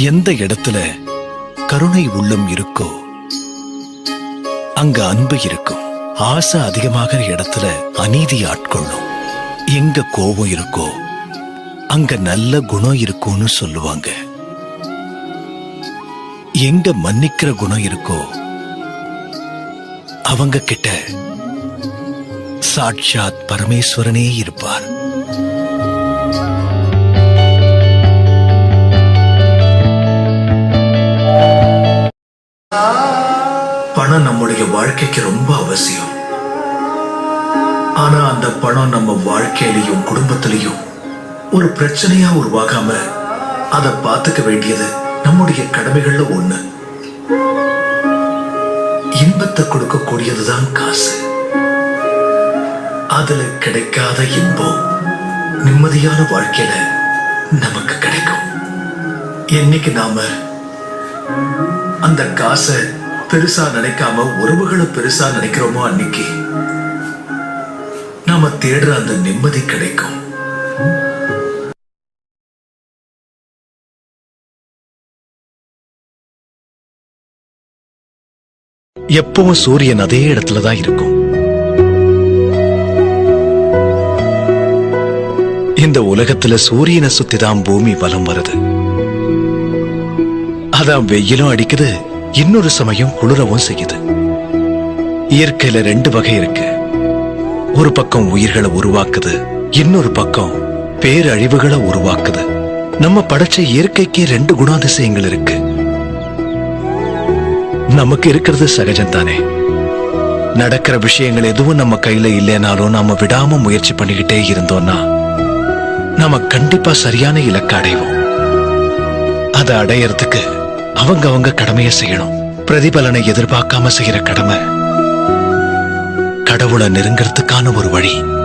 எந்த இடத்துல கருணை உள்ளம் இருக்கோ அங்க அன்பு இருக்கும். ஆசை அதிகமாகிற இடத்துல அநீதி ஆட்கொள்ளும். எங்க கோபம் இருக்கோ அங்க நல்ல குணம் இருக்கும்னு சொல்லுவாங்க. எங்க மன்னிக்கிற குணம் இருக்கோ அவங்க கிட்ட சாட்சாத் பரமேஸ்வரனே இருப்பார். பணம் நம்முடைய வாழ்க்கைக்கு ரொம்ப அவசியம். ஆனா அந்த பணம் நம்ம வாழ்க்கையிலையும் குடும்பத்திலையும் ஒரு பிரச்சனையா உருவாகாம அதை பார்த்துக்க வேண்டியது நம்முடைய கடமைகள்ல ஒண்ணு. இன்பத்தை கொடுக்கக்கூடியதுதான் காசு. அதுல கிடைக்காத இன்பம் நிம்மதியான வாழ்க்கையில நமக்கு கிடைக்கும். என்னைக்கு நாம அந்த காசை பெருசா நினைக்காம உறவுகளை பெருசா நினைக்கிறோமோ அன்னைக்கு? நாம தேடுற அந்த நிம்மதி கிடைக்கும். எப்பவும் சூரியன் அதே இடத்துல தான் இருக்கும். இந்த உலகத்துல சூரியனை சுத்தி தான் பூமி வலம் வருது. அதான் வெயிலும் அடிக்குது. இன்னொரு சமயம் குளிரவும் செய்யுது. இயற்கையில ரெண்டு வகை இருக்கு. ஒரு பக்கம் உயிர்களை உருவாக்குது இன்னொரு பக்கம் பேரழிவுகளை உருவாக்குது. நம்ம படைச்ச இயற்கைக்கு ரெண்டு குணாதிசயங்கள் இருக்கு. நமக்கு இருக்கிறது சகஜம் தானே நடக்கிற விஷயங்கள் எதுவும் நம்ம கையில இல்லைனாலும் நாம விடாம முயற்சி பண்ணிக்கிட்டே இருந்தோம்னா நாம கண்டிப்பா சரியான இலக்க அடைவோம். அதை அடையறதுக்கு அவங்க அவங்க கடமையை செய்யணும். பிரதிபலனை எதிர்பார்க்காம செய்யற கடமை. கடவுளை நெருங்கிறதுக்கான ஒரு வழி.